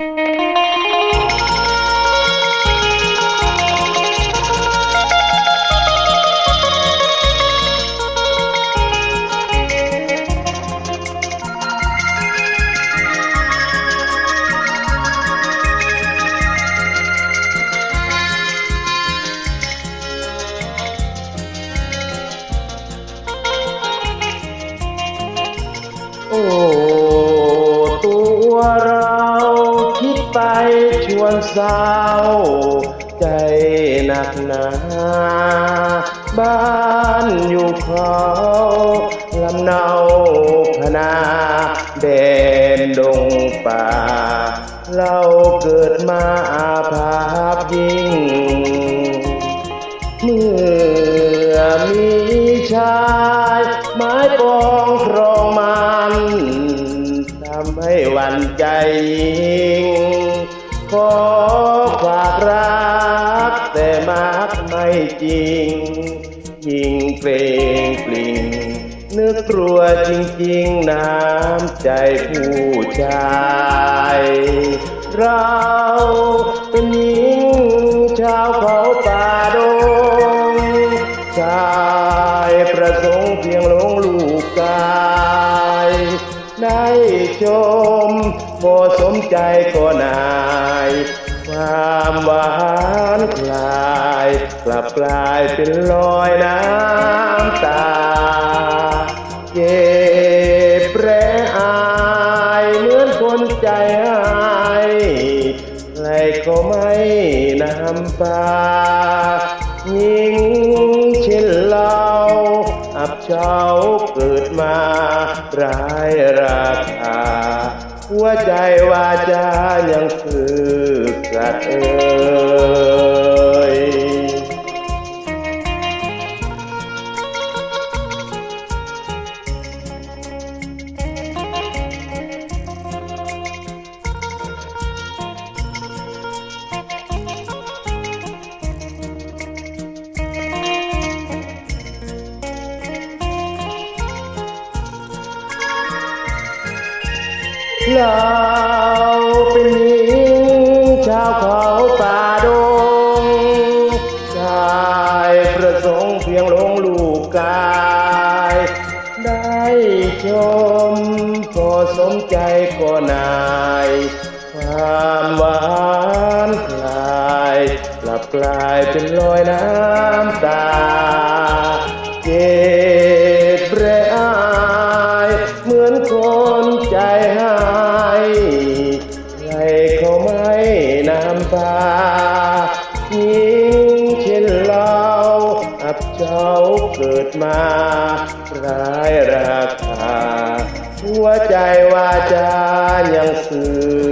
โอ้ ชวนเศร้าใจหนักหนา บ้านอยู่เขาลำเนาพนาแดนดงป่า เราเกิดมาอาภัพยิ่ง เมื่อมีชายไม้ปองครองมันทำให้หวันใจ ขอฝากรักแต่มักไม่จริง ยิ่งเกรงปลิงนึกกลัวจริงๆน้ำใจผู้ชาย เราเป็นหญิงชาวเขาป่าดงชายประสงค์เพียงหลงลูกกาย ได้โช มพอสมใจก็นาย ความหวานคลายกลับกลายเป็นรอยน้ำตา เจ็บแร้อายเหมือนคนใจหายใครก็ไม่นำพายิงเช่นเราอับเฉาเกิดมาร้ายราคา หัวใจวาจายังคือกัดเออ เราเป็นหญิงชาวเขาป่าดงชายประสงค์เพียงลงลูกกาย ได้ชมพอสมใจก็นาย เจ้าเกิดมาร้ายราคา หัวใจว่าจายังสื่อ